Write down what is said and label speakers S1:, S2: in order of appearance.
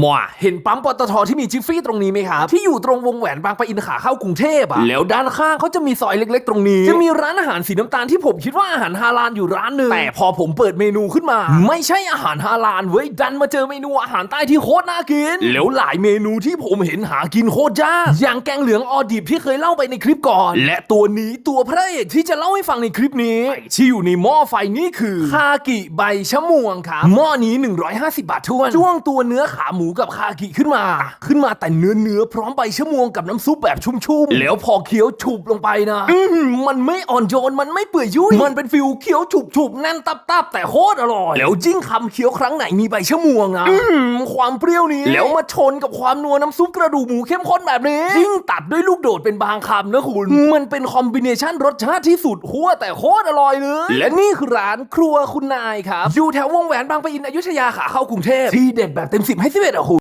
S1: หมอเห็นปั๊มปตทที่มีจิฟฟี่ตรงนี้ไหมครับ ที่อยู่ตรงวงแหวนบางปะอินขาเข้ากรุงเทพอะแล้วด้านข้างเขาจะมีซอยเล็ก ๆ ตรงนี้ จะมีร้านอาหารสีน้ำตาลที่ผมคิดว่าอาหารฮาลาลอยู่ร้านหนึ่งแต่พอผมเปิดเมนูขึ้นมา ไม่ใช่อาหารฮาลาลเว้ยดันมาเจอเมนูอาหารใต้ที่โคตรน่ากิน แล้วหลายเมนูที่ผมเห็นหากินโคตรยากอย่างแกงเหลืองออดิบที่เคยเล่าไปในคลิปก่อน และตัวนี้ตัวพระเอกที่จะเล่าให้ฟังในคลิปนี้ที่อยู่ในหม้อไฟนี่คือคากิใบชะมวงครับหม้อนี้ 150 บาททวนจ้วงตัวเนื้อขาหมูกับคากิขึ้นมา ขึ้นมาแต่เนื้อเนื้อพร้อมใบชะมวงกับน้ำซุปแบบชุ่มๆ แล้วพอเคี้ยวฉุบลงไปนะอื้อหือมันไม่อ่อนโยนมันไม่เปื่อยยุ่ยมันเป็นฟิลเคี้ยวฉุบๆแน่นตับๆแต่โคตรอร่อย แล้วจิ้งคำเคี้ยวครั้งไหนมีใบชะมวงนะอื้อหือความเปรี้ยวนี้ แล้วมาชนกับความนัวน้ำซุปกระดูกหมูเข้มข้นแบบนี้ยิ่งตัดด้วยลูกโดดเป็นบางคำนะคุณ มันเป็นคอมบิเนชันรสชาติที่สุดหัวแต่โคตรอร่อยเลยและนี่คือร้านครัวคุณนายครับอยู่แถววงแหวนบางปะอินอยุธยาขาเข้ากรุงเทพที่เด็ดแบบเต็มสิบให้สิบเอ็ดอะคุณ